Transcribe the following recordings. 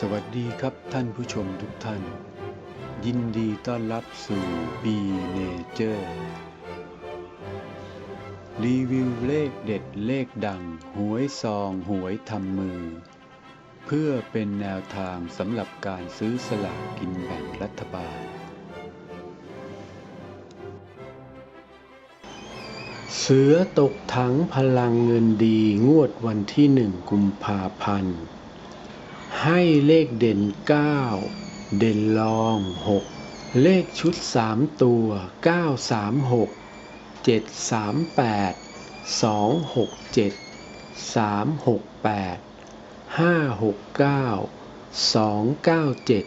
สวัสดีครับท่านผู้ชมทุกท่าน ยินดีต้อนรับสู่ B Nature รีวิวเลขเด็ดเลขดัง หวยซองหวยทำมือ เพื่อเป็นแนวทางสำหรับการซื้อสลากกินแบ่งรัฐบาล เสือตกถังพลังเงินดีงวดวันที่หนึ่งกุมภาพันธ์ ให้เลขเด่น 9 เด่นรอง 6 เลขชุด 3 ตัว 936 738 267 368 569 297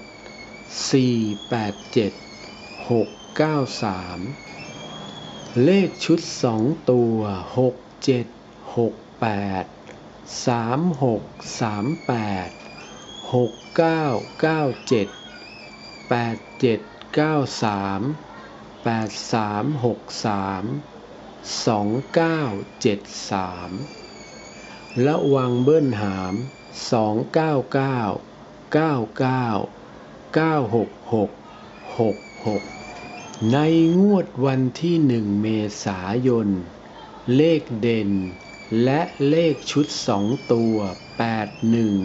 487 693 เลขชุด 2 ตัว 67 68 36 38 หกเก้าเก้าเจ็ดแปดเจ็ดเก้าสามแปดสามหกสามสองเก้าเจ็ดสามระวังเบิ้ลหามสองเก้าเก้าเก้าเก้าเก้าหกหกหกหกในงวดวันที่หนึ่งเมษายน เลขเด่น และเลขชุดสองตัวแปดหนึ่ง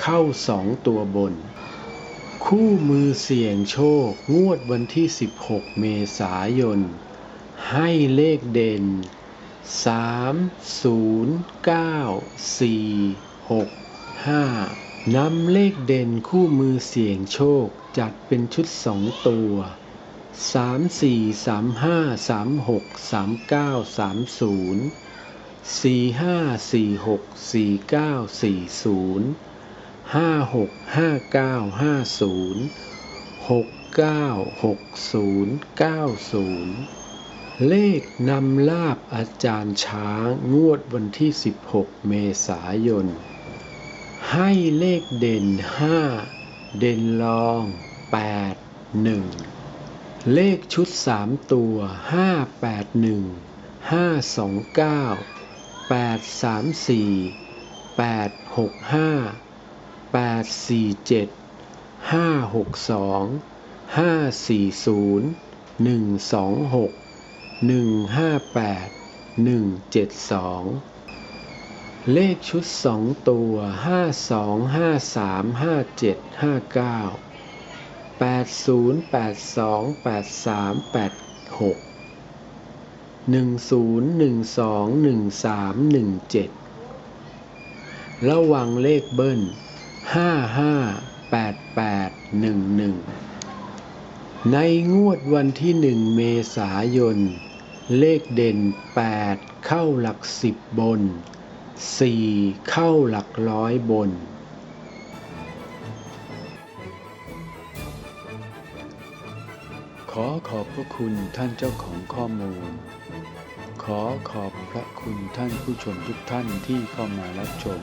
เข้าสองตัวบน คู่มือเสี่ยงโชค งวดวันที่ 16 เมษายน ให้เลขเด่น 3 0 9 4 6 5 นำเลขเด่นคู่มือเสี่ยงโชค จัดเป็นชุดสองตัว 3 4 3 5 3 6 3 9 3 0 4 5 4 6 4 9 4 0 ห้าหกห้าเก้าห้าศูนย์หกเก้าหกศูนย์เก้าศูนย์เลขนำลาบอาจารย์ช้างงวดวันที่ 16 เมษายน ให้เลขเด่น 5 เด่นรอง 8 1 เลขชุด 3 ตัว 5 8 1 5 2 9 8 3 4 8 6 5 แปดสี่เจ็ดห้าหกสองห้าสี่ศูนย์หนึ่งสองหกหนึ่งห้าแปดหนึ่งเจ็ดสองเลขชุดสองตัวห้าสองห้าสามห้าเจ็ดห้าเก้าแปดศูนย์แปดสองแปดสามแปดหกหนึ่งศูนย์หนึ่งสองหนึ่งสามหนึ่งเจ็ดระวังเลขเบิ้ล ห้าห้าแปดแปดหนึ่งหนึ่งในงวดวันที่หนึ่งเมษายน เลขเด่นแปดเข้าหลักสิบบนสี่เข้าหลักร้อยบน ขอขอบพระคุณท่านเจ้าของข้อมูล ขอขอบพระคุณท่านผู้ชมทุกท่านที่เข้ามารับชม